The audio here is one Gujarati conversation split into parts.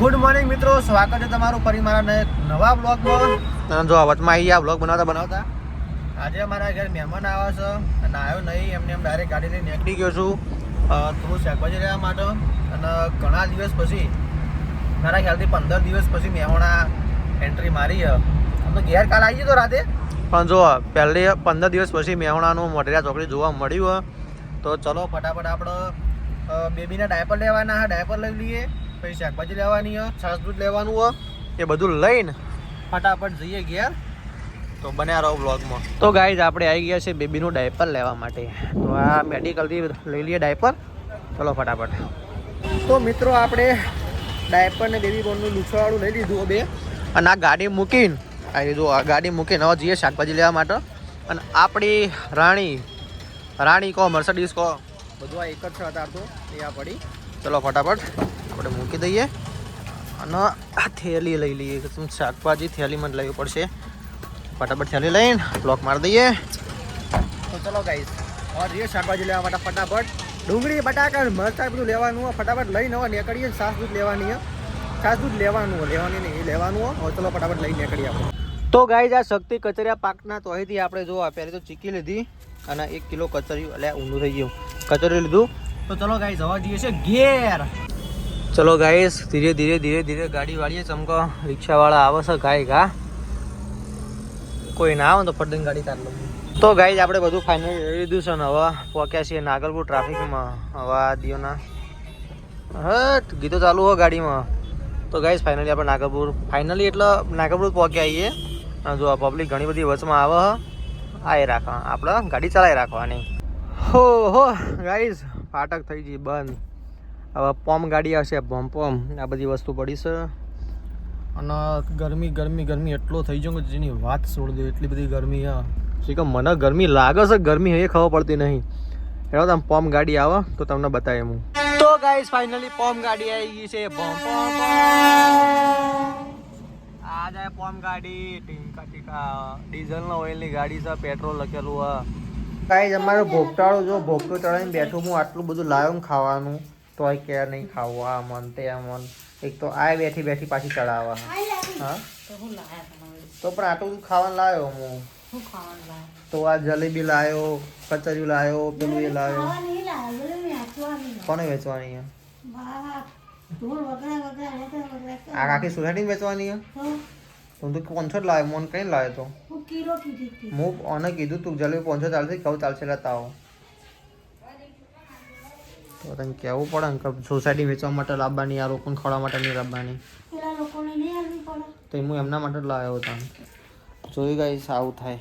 ગુડ મોર્નિંગ મિત્રો. સ્વાગત છે તમારું ફરી મારા નવા બ્લોગમાં જો વચમાં આવી ગયા બ્લોગ બનાવતા બનાવતા. આજે અમારા ઘરે મહેમાન આવ્યા છે અને આવ્યો નહીં એમને એમ ડાયરેક્ટ ગાડી લઈને નીકળી ગયો છું. થોડું શાકભાજી લેવા માટે. અને ઘણા દિવસ પછી મારા ખ્યાલથી પંદર દિવસ પછી મેહોણા એન્ટ્રી મારી અમે ઘેર કાલ આવી તો રાતે? પણ જો પહેલી પંદર દિવસ પછી મેહોણાનું મોઢેરા ચોકડી જોવા મળ્યું તો ચલો ફટાફટ આપણે બેબીના ડાયપર લેવાના હા ડાયપર લઈ લઈએ. પછી શાકભાજી લેવાની હોય છાસ દૂધ લેવાનું હોય, એ બધું લઈને ફટાફટ જઈએ ઘેર. તો બન્યા રહો બ્લોગમાં તો ગાઈઝ આપણે આવી ગયા છે બેબીનું ડાયપર લેવા માટે. તો આ મેડિકલથી લઈ લઈએ ડાયપર ચલો ફટાફટ. તો મિત્રો, આપણે ડાયપર ને બેબી બોનનું લૂછવાળું લઈ લીધું બે અને આ ગાડી મૂકીને, આ લીધું આ ગાડી મૂકીને હવે જઈએ શાકભાજી લેવા માટે. અને આપણી રાણી રાણી કહો મર્સડીસ કહો બધું આ એક જ છે અત્યાર તો. એ આ પડી. ચલો ફટાફટ. આપણે મૂકી દઈએ. અને આ થેલી લઈ લઈએ. કે શાકભાજી થેલીમાં જ લેવી પડશે. ફટાફટ થેલી લઈને બ્લોક મારી દઈએ. તો ચલો ગાઈશ હવે જઈએ શાકભાજી લેવા માટે ફટાફટ. ડુંગળી, બટાકા મરચા બધું લેવાનું હોય. ફટાફટ લઈને હવે નીકળીએ સાસ દૂધ લેવાની છાસ દૂધ લેવાનું લેવાની નહીં, એ લેવાનું હવે ચલો ફટાફટ લઈને નીકળીએ આપણે. તો ગાઈઝ આ શક્તિ કચરિયા પાકના તોહીથી આપણે જો પહેલી તો ચીકી લીધી અને એક કિલો કચરિયું એટલે ઊંધું થઈ ગયું. કચરિયું લીધું. તો ચલો ગાઈઝ હવે જઈએ છે ઘેર. ચલો ગાઈસ ધીરે ધીરે ધીરે ધીરે ગાડી વાળીએ. ચમકો રિક્ષાવાળા આવે છે, ગાય ગા. કોઈ ના આવે તો ફટ ગાડી તાર તો ગાઈઝ આપણે બધું ફાઇનલ લઈ લીધું છે ને હવે પહોંચ્યા છીએ નાગલપુર ટ્રાફિકમાં હવા દિયોના હટ, ગીતો ચાલુ હોય ગાડીમાં. તો ગાઈસ ફાઇનલી આપણે નાગલપુર ફાઇનલી એટલે નાગલપુર પહોંચ્યા આવીએ જો પબ્લિક ઘણી બધી વચમાં આવે આ એ રાખવા. આપણે ગાડી ચલાવી રાખવાની. હો હો ગાઈસ ફાટક થઈ ગઈ, બંધ. હવે પોમ ગાડી આવશે પમ પોમ. આ બધી વસ્તુ પડી છે. અને ગરમી ગરમી ગરમી એટલો થઈ કે જેની વાત છોડ દે, એટલી બધી ગરમી, હા. કે મને ગરમી લાગે છે? ગરમી એ ખબર પડતી નહીં. એનો તમે પોમ ગાડી આવે, તો તમને બતાવે હું. તો ગાઈસ ફાઇનલી પોમ ગાડી આવી ગઈ છે. પમ પમ. આ જાય પોમ ગાડી. ટીંકા, ટીકા. ડીઝલ ઓઇલની ગાડી છે, પેટ્રોલ લખેલું, હા. ગાઈસ અમારો ભોગટાળો જો, ભોગટો ચડાવીને બેઠું, હું આટલું બધું લાવ્યો ખાવાનું. તોય કે નહીં ખાવું આ મન તે આ મન. એક તો આ બેઠી બેઠી પાછી ચડાવવા. હા? તો પણ આટલું બધું ખાવાનું લાવ્યો હું. તો આ જલેબી લાવ્યો કચરિયું લાવ્યો પેલું એ લાવ્યો કોને વેચવાની છે? આ આખી સોસાયટી વેચવાની છે? હું તો પાંચસો જ લાવ્યો મને કઈ લાવ્યો તો? હું ઓને કીધું તું જલેબી પાંચસો ચાલશે કહું ચાલશે લેતા આવો તો તને કહેવું પડે ને કે સોસાયટી વેચવા માટે લાવવાની આ લોકોને ખવડાવવા માટે નહીં લાવવાની. તો હું એમના માટે જ લાવ્યો હતો જોઈ ગઈ આવું થાય.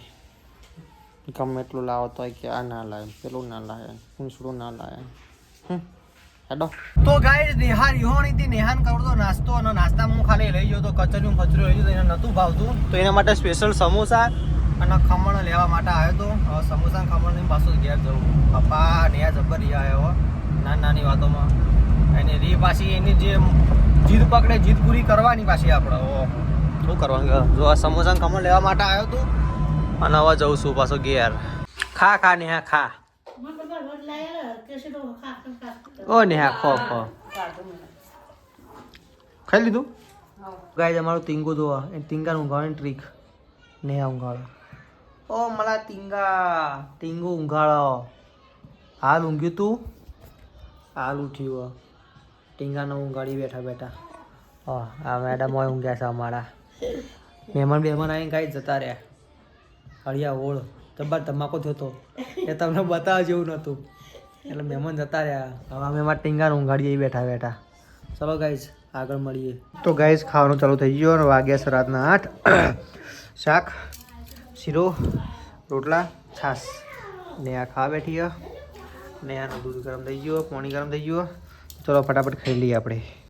ગમે એટલું લાવો તો કે આ ના લાવે પેલું ના લાવે પૂંછડું ના લાવે. હેડો. તો ગાઈસ નિહાર ઈહોણી થી નેહાન કરતો નાસ્તો અને નાસ્તામાં હું ખાલી લઈ ગયો તો કચરું ફચરું લઈ ગયો એને નહોતું ભાવતું. તો એના માટે સ્પેશિયલ સમોસા અને ખમણ લેવા માટે આવ્યો તો સમોસા અને ખમણ લઈને પાછું ઘેર જવું. પપ્પા નેહા જબ્બર રી આવ્યો નાની નાની વાતોમાં. એની રી પાછી એની જે જીદ પકડે, જીદ પૂરી કરવાની પાછી આપણે શું કરવાનું? જો આ સમોસા ખમણ લેવા માટે આવ્યો તું, અને હવે જઉં છું પાછો ઘેર. ખા ખા, નેહા, ખા. ઓ, નેહા, ખો ખો. ખાઈ લીધું? ગાય અમારું ટીંગુ જોવા એ ટીંગાનું ઊંઘાડવાની ટ્રીક નેહા ઊંઘાડો ઓ, મલા તીંગા ટીંગુ ઊંઘાડો હાલ ઊંઘ્યું તું? હાલ ઉઠ્યું ટીંગાનો ઊંઘાડી બેઠા બેઠા. હા આ મેડમ હોય ઊંઘ્યા છે અમારા. મહેમાન બેમાન આવીને કાંઈ જતા રહ્યા. હળિયા ઓળ જબ્બર તમાકો થયો હતો એ તમને બતાવવા જેવું નહોતું. એટલે મહેમાન જતા રહ્યા. હવે અમે એમાં ટીંગાને ઊંઘાડીએ બેઠા બેઠા. ચલો ગાઈઝ આગળ મળીએ. તો ગાઈઝ ખાવાનું ચાલુ થઈ ગયું અને વાગ્યા છે આઠ. શાક, શીરો, રોટલા, છાશ. ને આ ખાવા બેઠી ને આનું દૂધ ગરમ થઈ ગયું પાણી ગરમ થઈ ગયું. ચલો, ફટાફટ ખાઈ લઈએ આપણે.